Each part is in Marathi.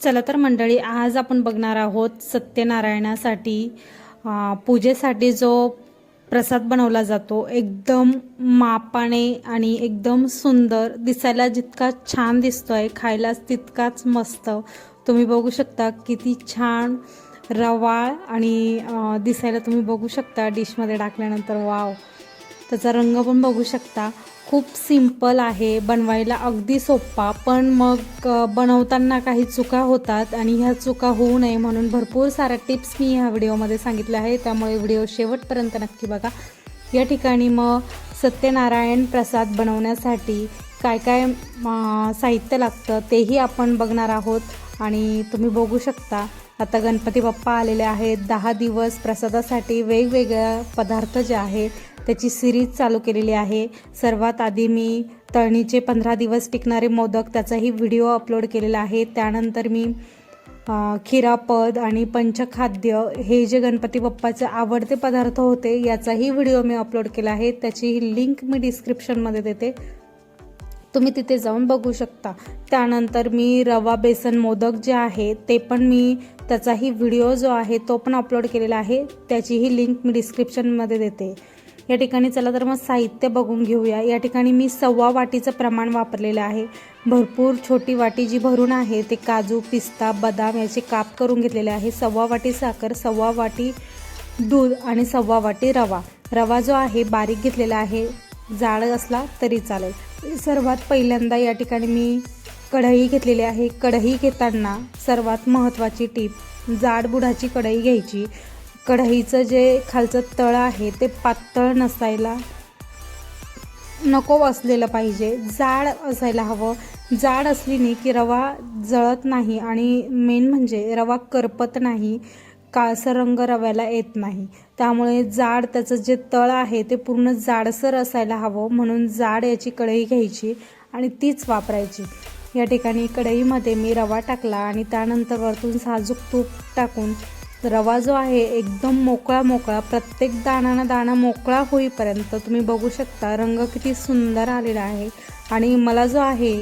चला तर मंडळी आज आपण बघणार आहोत सत्यनारायणासाठी पूजेसाठी जो प्रसाद बनवला जातो एकदम मापाने आणि एकदम सुंदर दिसायला जितका छान दिसतोय खायला तितकाच मस्त. तुम्ही बघू शकता किती छान रवाळ आणि दिसायला तुम्ही बघू शकता डिशमध्ये टाकल्यानंतर. वाव! त्याचा रंग पण बघू शकता. खूप सिंपल आहे बनवायला अगदी सोपा. पण मग बनवताना काही चुका होतात आणि ह्या चुका होऊ नये म्हणून भरपूर साऱ्या टिप्स मी ह्या व्हिडिओमध्ये सांगितल्या आहे त्यामुळे व्हिडिओ शेवटपर्यंत नक्की बघा. या ठिकाणी मग सत्यनारायण प्रसाद बनवण्यासाठी काय काय साहित्य लागतं तेही आपण बघणार आहोत. आणि तुम्ही बघू शकता. आता गणपती बाप्पा आलेले आहेत. दहा दिवस प्रसादासाठी वेगवेगळ्या पदार्थ जे आहेत त्याची सिरीज चालू केलेली आहे. सर्वात आधी मी तळणीचे पंधरा दिवस टिकणारे मोदक त्याचाही व्हिडिओ अपलोड केलेला आहे. त्यानंतर मी खिरापद आणि पंचखाद्य हे जे गणपती बाप्पाचे आवडते पदार्थ होते याचाही व्हिडिओ मी अपलोड केला आहे. त्याची लिंक मी डिस्क्रिप्शनमध्ये देते. तुम्ही तिथे जाऊन बघू शकता. त्यानंतर मी रवा बेसन मोदक जे आहे ते पण मी त्याचाही व्हिडिओ जो आहे तो पण अपलोड केलेला आहे. त्याचीही लिंक मी डिस्क्रिप्शनमध्ये देते. या ठिकाणी चला तर मग साहित्य बघून घेऊया. या ठिकाणी मी सव्वा वाटीचं प्रमाण वापरलेलं आहे. भरपूर छोटी वाटी जी भरून आहे ते काजू पिस्ता बदाम याचे काप करून घेतलेले आहे. सव्वा वाटी साखर सव्वा वाटी दूध आणि सव्वा वाटी रवा. रवा जो आहे बारीक घेतलेला आहे. जाड असला तरी चालेल. सर्वात पहिल्यांदा या ठिकाणी मी कढई घेतलेली आहे. कढई घेताना सर्वात महत्त्वाची टीप जाड बुडाची कढई घ्यायची. कढईचं जे खालचं तळ आहे ते पातळ नसायला नको असलेलं पाहिजे. जाड असायला हवं. जाड असली नाही की रवा जळत नाही आणि मेन म्हणजे रवा करपत नाही काळसर रंग रव्याला येत नाही. त्यामुळे जाड त्याचं जे तळ आहे ते पूर्ण जाडसर असायला हवं. म्हणून जाड याची कढई घ्यायची आणि तीच वापरायची. या ठिकाणी कढईमध्ये मी रवा टाकला आणि त्यानंतर वरतून साजूक तूप टाकून रवा जो आहे एकदम मोकळा मोकळा प्रत्येक दाणाना दाणा मोकळा होईपर्यंत तुम्ही बघू शकता रंग किती सुंदर आलेला आहे. आणि मला जो आहे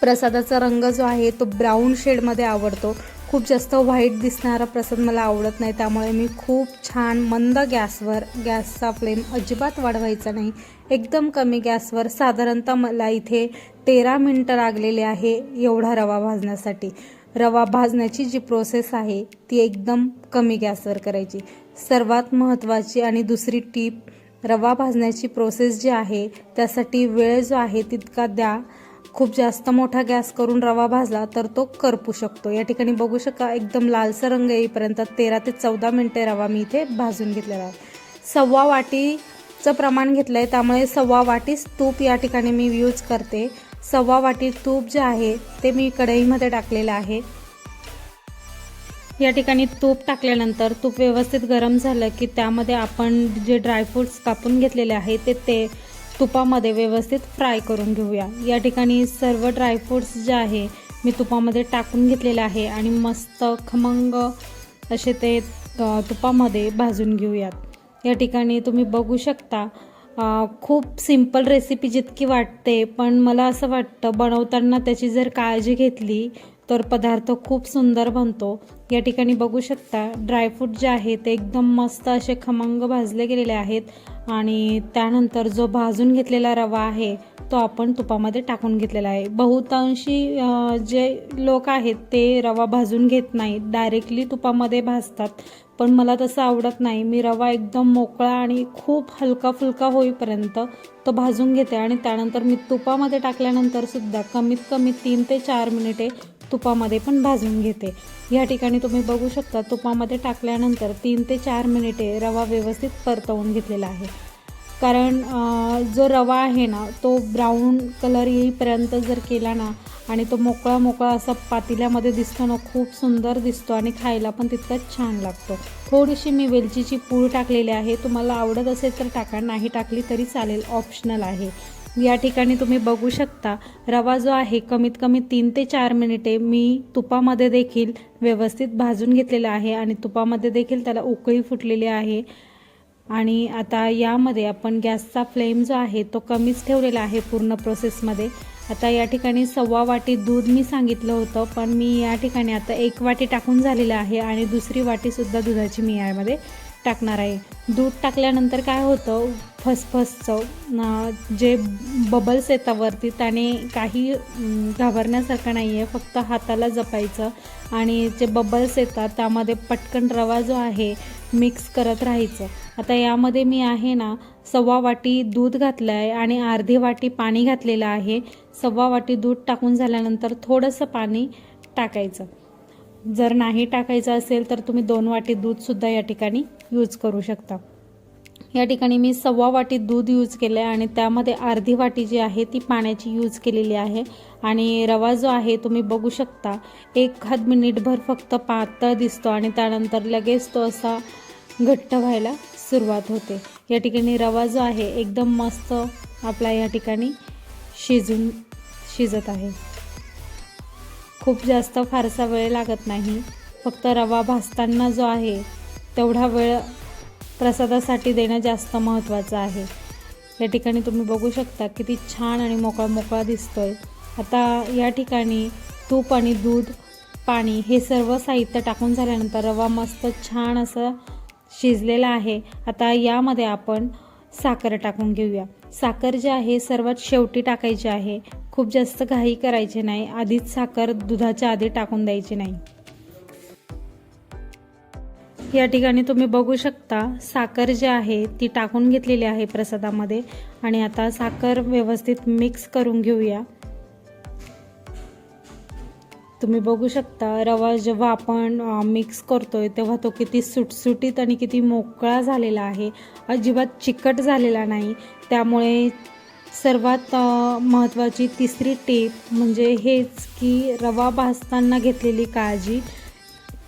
प्रसादाचा रंग जो आहे तो ब्राऊन शेडमध्ये आवडतो. खूप जास्त व्हाईट दिसणारा प्रसाद मला आवडत नाही त्यामुळे मी खूप छान मंद गॅसवर गॅसचा फ्लेम अजिबात वाढवायचा नाही. एकदम कमी गॅसवर साधारणतः मला इथे तेरा मिनटं लागलेले आहे एवढा रवा भाजण्यासाठी. रवा भाजण्याची जी प्रोसेस आहे ती एकदम कमी गॅसवर करायची. सर्वात महत्त्वाची आणि दुसरी टीप रवा भाजण्याची प्रोसेस जी आहे त्यासाठी वेळ जो आहे तितका द्या. खूप जास्त मोठा गॅस करून रवा भाजला तर तो करपू शकतो. या ठिकाणी बघू शका एकदम लालसर रंग येईपर्यंत तेरा ते चौदा मिनटे रवा मी इथे भाजून घेतलेला आहे. सव्वा वाटीचं प्रमाण घेतलं आहे त्यामुळे सव्वा वाटीच तूप या ठिकाणी मी यूज करते. सव्वा वाटी तूप जे आहे ते मी कढईमध्ये टाकलेलं आहे. या ठिकाणी तूप टाकल्यानंतर तूप व्यवस्थित गरम झालं की त्यामध्ये आपण जे ड्रायफ्रूट्स कापून घेतलेले आहे ते ते तुपामध्ये व्यवस्थित फ्राय करून घेऊया. या ठिकाणी सर्व ड्रायफ्रूट्स जे आहे मी तुपामध्ये टाकून घेतलेले आहे आणि मस्त खमंग असे ते तुपामध्ये भाजून घेऊयात. या ठिकाणी तुम्ही बघू शकता खूप सिंपल रेसिपी जितकी वाटते पण मला असं वाटतं बनवताना त्याची जर काळजी घेतली तर पदार्थ खूप सुंदर बनतो. या ठिकाणी बघू शकता ड्रायफ्रूट जे आहे ते एकदम मस्त असे खमंग भाजले गेलेले आहेत. आणि त्यानंतर जो भाजून घेतलेला रवा आहे तो आपण तुपामध्ये टाकून घेतलेला आहे. बहुतांशी जे लोक आहेत ते रवा भाजून घेत नाहीत. डायरेक्टली तुपामध्ये भाजतात. पण मला तसं आवडत नाही. मी रवा एकदम मोकळा आणि खूप हलका फुलका होईपर्यंत तो भाजून घेते आणि त्यानंतर मी तुपामध्ये टाकल्यानंतर सुद्धा कमीत कमी तीन ते चार मिनिटे तुपामध्ये पण भाजून घेते. या ठिकाणी तुम्ही बघू शकता तुपामध्ये टाकल्यानंतर तीन ते चार मिनिटे रवा व्यवस्थित परतवून घेतलेला आहे. कारण जो रवा आहे ना तो ब्राऊन कलर येईपर्यंत जर केला ना आणि तो मोकळा मोकळा असा पातेल्यामध्ये दिसतो ना खूप सुंदर दिसतो आणि खायला पण तितकाच छान लागतो. थोडीशी मी वेलचीची पूळ टाकलेली आहे. तुम्हाला आवडत असेल तर टाका नाही टाकली तरी चालेल ऑप्शनल आहे. या ठिकाणी तुम्ही बघू शकता रवा जो आहे कमीत कमी तीन ते चार मिनिटे मी तुपामध्ये देखील व्यवस्थित भाजून घेतलेला आहे आणि तुपामध्ये देखील त्याला उकळी फुटलेली आहे. आणि आता यामध्ये आपण गॅसचा फ्लेम जो आहे तो कमीच ठेवलेला आहे पूर्ण प्रोसेसमध्ये. आता या ठिकाणी सव्वा वाटी दूध मी सांगितलं होतं पण मी या ठिकाणी आता एक वाटी टाकून झालेलं आहे आणि दुसरी वाटीसुद्धा दुधाची मी यामध्ये टाकणार आहे. दूध टाकल्यानंतर काय होतं फसफसचं जे बबल्स येतात वरती त्याने काही घाबरण्यासारखं नाही आहे फक्त हाताला जपायचं आणि जे बबल्स येतात त्यामध्ये पटकन रवा जो आहे मिक्स करत राहायचं. आता यामध्ये मी आहे ना सव्वा वाटी दूध घातलं आहे आणि अर्धी वाटी पाणी घातलेलं आहे. सव्वा वाटी दूध टाकून झाल्यानंतर थोडंसं पाणी टाकायचं. जर नाही टाकायचं असेल तर तुम्ही दोन वाटी दूधसुद्धा या ठिकाणी यूज करू शकता. या ठिकाणी मी सव्वा वाटी दूध यूज केलं आहे आणि त्यामध्ये अर्धी वाटी जी आहे ती पाण्याची यूज केलेली आहे. आणि रवा जो आहे तुम्ही बघू शकता एखाद मिनिटभर फक्त पातळ दिसतो आणि त्यानंतर लगेच तो असा घट्ट व्हायला सुरुवात होते. या ठिकाणी रवा जो आहे एकदम मस्त आपला या ठिकाणी शिजून शिजत आहे. खूप जास्त फारसा वेळ लागत नाही. फक्त रवा भाजताना जो आहे तेवढा वेळ प्रसादासाठी देणं जास्त महत्त्वाचं आहे. या ठिकाणी तुम्ही बघू शकता किती छान आणि मोकळा मोकळा दिसतो आहे आता या ठिकाणी तूप आणि दूध पाणी हे सर्व साहित्य टाकून झाल्यानंतर रवा मस्त छान असं शिजलेला आहे. आता यामध्ये आपण साखर टाकून घेऊया. साखर जी आहे सर्वात शेवटी टाकायची आहे. खूप जास्त घाई करायची नाही. आधीच साखर दुधाच्या आधी टाकून द्यायची नाही. या ठिकाणी तुम्ही बघू शकता साखर जी आहे ती टाकून घेतलेली आहे प्रसादामध्ये. आणि आता साखर व्यवस्थित मिक्स करून घेऊया. तुम्ही बघू शकता रवा जेव्हा आपण मिक्स करतोय तेव्हा तो किती सुटसुटीत आणि किती मोकळा झालेला आहे. अजिबात चिकट झालेला नाही. त्यामुळे सर्वात महत्त्वाची तिसरी टीप म्हणजे हेच की रवा भाजताना घेतलेली काळजी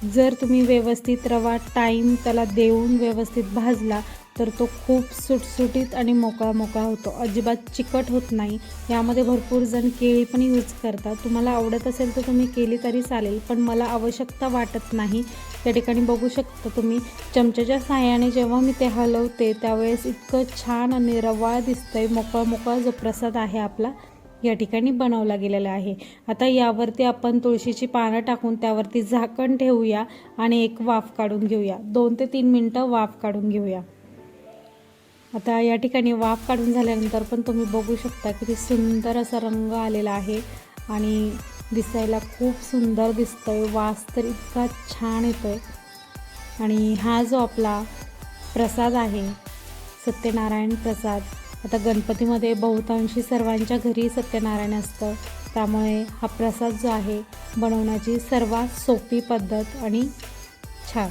जर तुम्ही व्यवस्थित रवा टाईम त्याला देऊन व्यवस्थित भाजला तर तो खूप सुटसुटीत आणि मोकळा मोकळा होतो. अजिबात चिकट होत नाही. यामध्ये भरपूर जण केळी पण यूज करतात. तुम्हाला आवडत असेल तर तुम्ही केली तरी चालेल पण मला आवश्यकता वाटत नाही. त्या ठिकाणी बघू शकता तुम्ही चमच्याच्या साहाय्याने जेव्हा मी ते हलवते त्यावेळेस इतकं छान आणि रवाळ दिसतंय. मोकळा मोकळा जो प्रसाद आहे आपला या ठिकाणी बनवला गेलेला आहे. आता यावरती आपण तुळशीची पानं टाकून त्यावरती झाकण ठेवूया आणि एक वाफ काढून घेऊया. दोन ते तीन मिनटं वाफ काढून घेऊया. आता या ठिकाणी वाफ काढून झाल्यानंतर पण तुम्ही बघू शकता किती सुंदर असा रंग आलेला आहे आणि दिसायला खूप सुंदर दिसतोय. वास तर इतका छान येतोय. आणि हा जो आपला प्रसाद आहे सत्यनारायण प्रसाद आता गणपतीमध्ये बहुतांशी सर्वांच्या घरी सत्यनारायण असतं. त्यामुळे हा प्रसाद जो आहे बनवण्याची सर्वात सोपी पद्धत आणि छान.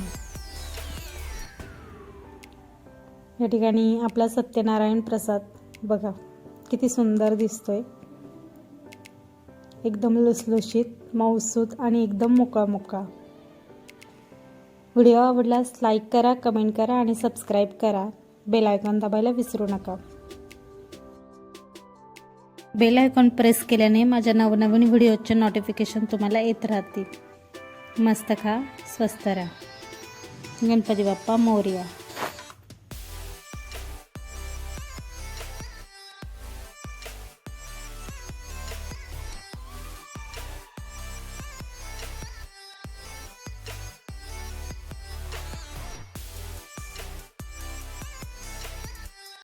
या ठिकाणी आपला सत्यनारायण प्रसाद. बघा किती सुंदर दिसतोय. एकदम लुसलुशीत मऊसूत आणि एकदम मोकळा मोकळा व्हिडिओ आवडल्यास लाईक करा कमेंट करा आणि सबस्क्राईब करा. बेल आयकॉन दाबायला विसरू नका. बेल आयकॉन प्रेस केल्याने माझ्या नवनवीन व्हिडिओचे नोटिफिकेशन तुम्हाला येत राहतील. मस्त खा स्वस्त राहा. गणपती बाप्पा मोर्या.